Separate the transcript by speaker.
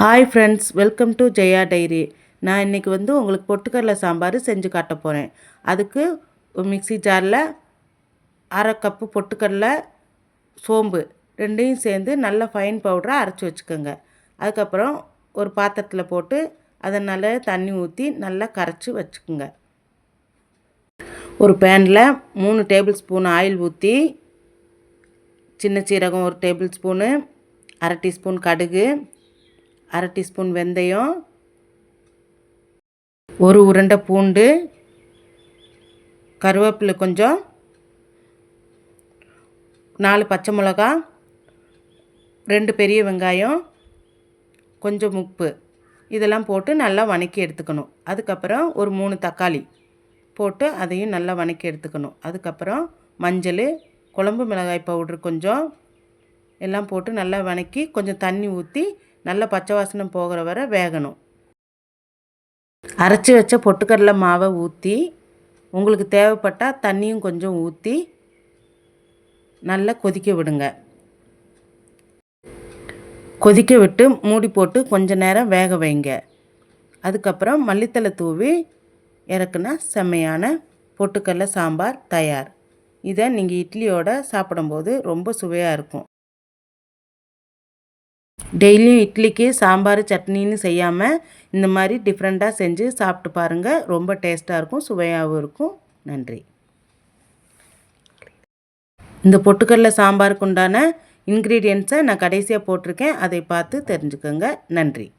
Speaker 1: Hi friends welcome to Jaya diary நான் இன்றைக்கி வந்து உங்களுக்கு பொட்டுக்கடலை சாம்பார் செஞ்சு காட்ட போகிறேன் அதுக்கு மிக்சி மிக்ஸி ஜாரில் அரை கப்பு பொட்டுக்கடலை சோம்பு ரெண்டையும் சேர்ந்து நல்ல ஃபைன் பவுடராக அரைச்சி வச்சுக்கோங்க. அதுக்கப்புறம் ஒரு பாத்திரத்தில் போட்டு அதை நல்லா தண்ணி ஊற்றி நல்லா கரைச்சி வச்சுக்கோங்க. ஒரு பேனில் மூணு டேபிள் ஸ்பூன் ஆயில் ஊற்றி சின்ன சீரகம் ஒரு டேபிள் ஸ்பூனு அரை டீஸ்பூன் கடுகு அரை டீஸ்பூன் வெந்தயம் ஒரு உருண்டை பூண்டு கருவேப்பிலை கொஞ்சம் நாலு பச்சை மிளகா ரெண்டு பெரிய வெங்காயம் கொஞ்சம் உப்பு. இதெல்லாம் போட்டு நல்லா வணக்கி எடுத்துக்கணும். அதுக்கப்புறம் ஒரு மூணு தக்காளி போட்டு அதையும் நல்லா வணக்கி எடுத்துக்கணும். அதுக்கப்புறம் மஞ்சள் குழம்பு மிளகாய் பவுட்ரு கொஞ்சம் எல்லாம் போட்டு நல்லா வணக்கி கொஞ்சம் தண்ணி ஊற்றி நல்ல பச்சை வாசனை போகிற வரை வேகணும். அரைச்சி வச்ச பொட்டுக்கடலை மாவை ஊற்றி உங்களுக்கு தேவைப்பட்டால் தண்ணியும் கொஞ்சம் ஊற்றி நல்லா கொதிக்க விடுங்க. கொதிக்க விட்டு மூடி போட்டு கொஞ்ச நேரம் வேக வைங்க. அதுக்கப்புறம் மல்லித்தலை தூவி இறக்குனா செம்மையான பொட்டுக்கடலை சாம்பார் தயார். இதை நீங்கள் இட்லியோட சாப்பிடும்போது ரொம்ப சுவையாக இருக்கும். டெய்லியும் இட்லிக்கு சாம்பார் சட்னின்னு செய்யாமல் இந்த மாதிரி டிஃப்ரெண்ட்டாக செஞ்சு சாப்பிட்டு பாருங்கள் ரொம்ப டேஸ்ட்டாக இருக்கும் சுவையாகவும் இருக்கும். நன்றி. இந்த பொட்டுக்கடலை சாம்பாருக்கு உண்டான இன்க்ரீடியன்ஸை நான் கடைசியாக போட்டிருக்கேன். அதை பார்த்து தெரிஞ்சுக்கோங்க. நன்றி.